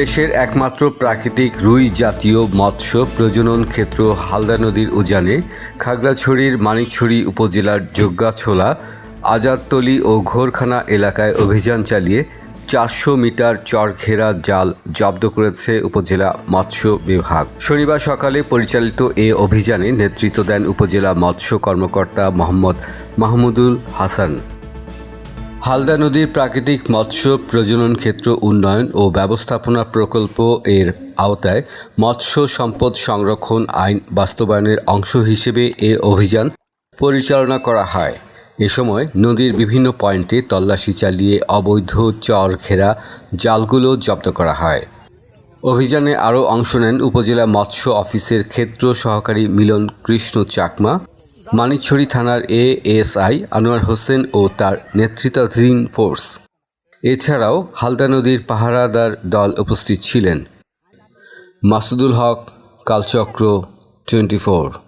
দেশের একমাত্র প্রাকৃতিক রুই জাতীয় মৎস্য প্রজনন ক্ষেত্র হালদা নদীর উজানে, খাগড়াছড়ির মানিকছড়ি উপজেলার যোগ্যাছোলা আজাদতলি ও ঘোরখানা এলাকায় অভিযান চালিয়ে চারশো মিটার চরঘেরা জাল জব্দ করেছে উপজেলা মৎস্য বিভাগ। শনিবার সকালে পরিচালিত এ অভিযানে নেতৃত্ব দেন উপজেলা মৎস্য কর্মকর্তা মোহাম্মদ মাহমুদুল হাসান। হালদা নদীর প্রাকৃতিক মৎস্য প্রজনন ক্ষেত্র উন্নয়ন ও ব্যবস্থাপনা প্রকল্প এর আওতায় মৎস্য সম্পদ সংরক্ষণ আইন বাস্তবায়নের অংশ হিসেবে এ অভিযান পরিচালনা করা হয়। এ সময় নদীর বিভিন্ন পয়েন্টে তল্লাশি চালিয়ে অবৈধ চর ঘেরা জালগুলো জব্দ করা হয়। অভিযানে আরও অংশ নেন উপজেলা মৎস্য অফিসের ক্ষেত্র সহকারী মিলন কৃষ্ণ চাকমা মানিকছড়ি থানার এএসআই আনোয়ার হোসেন ও তার নেতৃত্বাধীন ফোর্স। এছাড়াও হালদা নদীর পাহারাদার দল উপস্থিত ছিলেন। Masudul Haque, কালচক্র, twenty four.